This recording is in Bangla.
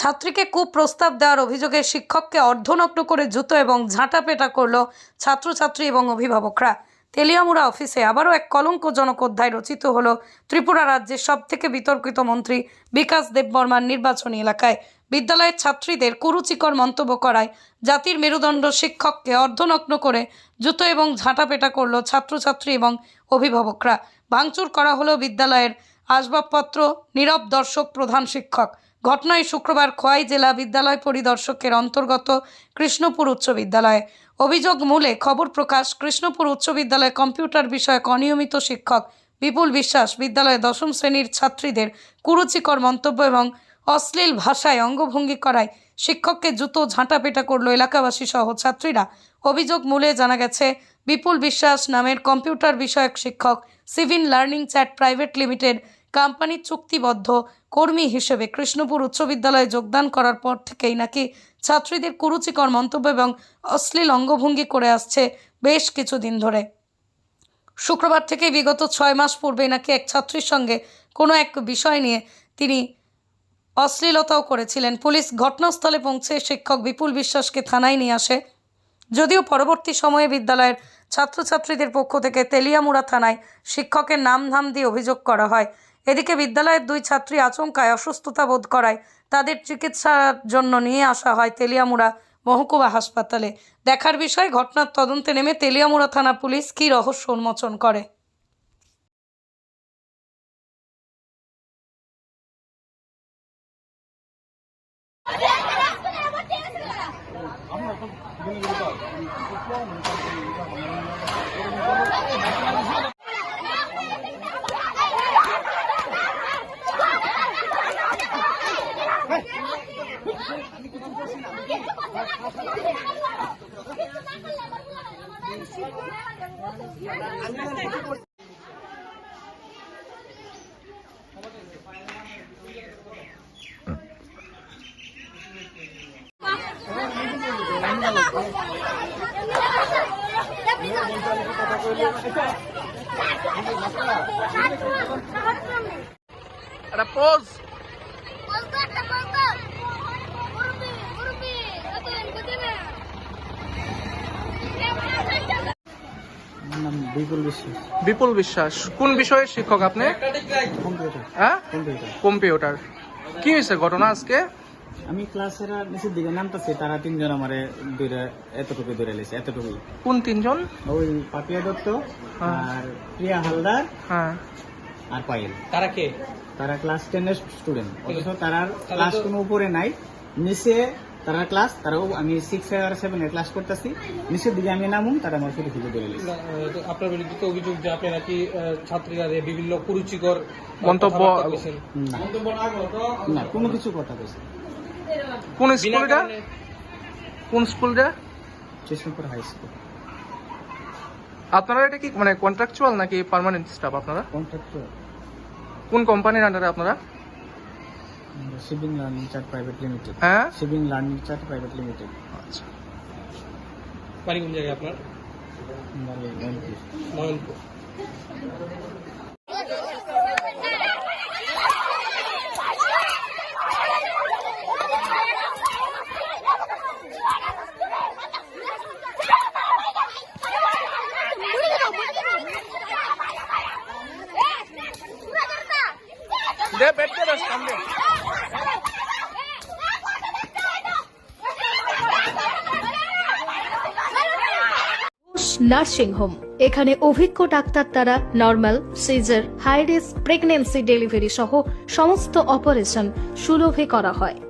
ছাত্রীকে কুপ্রস্তাব দেওয়ার অভিযোগে শিক্ষককে অর্ধনগ্ন করে জুতো এবং ঝাঁটা পেটা করল ছাত্রছাত্রী এবং অভিভাবকরা। তেলিয়ামুড়া অফিসে আবারও এক কলঙ্কজনক অধ্যায় রচিত হল ত্রিপুরা রাজ্যের সবথেকে বিতর্কিত মন্ত্রী বিকাশ দেববর্মার নির্বাচনী এলাকায়। বিদ্যালয়ের ছাত্রীদের কুরুচিকর মন্তব্য করায় জাতির মেরুদণ্ড শিক্ষককে অর্ধনগ্ন করে জুতো এবং ঝাঁটা পেটা করল ছাত্রছাত্রী এবং অভিভাবকরা। ভাঙচুর করা হলো বিদ্যালয়ের আসবাবপত্র, নীরব দর্শক প্রধান শিক্ষক। ঘটনায় শুক্রবার খোয়াই জেলা বিদ্যালয় পরিদর্শকের অন্তর্গত কৃষ্ণপুর উচ্চ বিদ্যালয়ে। অভিযোগ মূলে খবর প্রকাশ কৃষ্ণপুর উচ্চ বিদ্যালয়ে কম্পিউটার বিষয়ক অনিয়মিত শিক্ষক বিপুল বিশ্বাস বিদ্যালয়ে দশম শ্রেণির ছাত্রীদের কুরুচিকর মন্তব্য এবং অশ্লীল ভাষায় অঙ্গভঙ্গি করায় শিক্ষককে জুতো ঝাঁটাপেটা করল এলাকাবাসী সহ ছাত্রীরা। অভিযোগ মূলে জানা গেছে, বিপুল বিশ্বাস নামের কম্পিউটার বিষয়ক শিক্ষক civil learning chat private limited কোম্পানির চুক্তিবদ্ধ কর্মী হিসেবে কৃষ্ণপুর উচ্চ বিদ্যালয়ে যোগদান করার পর থেকেই নাকি ছাত্রীদের কুরুচিকর মন্তব্য এবং অশ্লীল অঙ্গভঙ্গি করে আসছে বেশ কিছুদিন ধরে। শুক্রবার থেকে বিগত ছয় মাস পূর্বে নাকি এক ছাত্রীর সঙ্গে কোনো এক বিষয় নিয়ে তিনি অশ্লীলতাও করেছিলেন। পুলিশ ঘটনাস্থলে পৌঁছে শিক্ষক বিপুল বিশ্বাসকে থানায় নিয়ে আসে। যদিও পরবর্তী সময়ে বিদ্যালয়ের ছাত্রছাত্রীদের পক্ষ থেকে তেলিয়ামুড়া থানায় শিক্ষকের নাম ধাম দিয়ে অভিযোগ করা হয়। এদিকে বিদ্যালয়ের দুই ছাত্রী আচমকায় অসুস্থতা বোধ করায়। তাদের চিকিৎসার জন্য নিয়ে আসা হয় তেলিয়ামুড়া মহকুমা হাসপাতালে। দেখার বিষয়, ঘটনার তদন্তে নেমে তেলিয়ামুড়া থানা পুলিশ কী রহস্য উন্মোচন করে। একটা পোজ আমার নাম বিপুল বিশ্বাস। বিপুল বিশ্বাস। কোন বিষয়ের শিক্ষক আপনি? কম্পিউটার। হ্যাঁ? কম্পিউটার। কম্পিউটার। কি হয়েছে ঘটনা আজকে? আমি ক্লাসের নিচের দিকে নামতেছি তারা তিনজন আমারে দূরে এতটুকু দূরে লেছে এতটুকু কোন তিনজন? ওই পাপিয়া দত্ত হ্যাঁ। আর প্রিয়া হালদার হ্যাঁ। আর পায়েল। তারা কে? তারা ক্লাস টেনের স্টুডেন্ট। অথচ তারা ক্লাস কোনো উপরে নাই। নিচে তারা ক্লাস তারাও আমি সিক্স আর সেভেন ক্লাস করতেছি। নিচের দিকে আমি নামুন তারা আমার আহ, তো আপনার বিরুদ্ধে তো অভিযোগ যে আপনি নাকি ছাত্রীরা বিভিন্ন কুরুচিকর মন্তব্য- না। কোনো কিছু কথা বলছি কোন স্কুলটা কোন স্কুলটা কৃষ্ণপুর হাই স্কুল আপনারা এটা কি মানে কন্ট্রাকচুয়াল নাকি পার্মানেন্ট স্টাফ আপনারা? কন্ট্রাক্টর কোন কোম্পানির আন্ডারে আপনারা? Shipping learning chart private limited হ্যাঁ? Shipping learning chart private limited আচ্ছা। বাড়ি কোন জায়গায় আপনার? ময়নপুর। Nursing home. এখানে অভিজ্ঞ ডাক্তার তারা normal, caesar high risk pregnancy delivery সহ সমস্ত অপারেশন সুলভে করা হয়।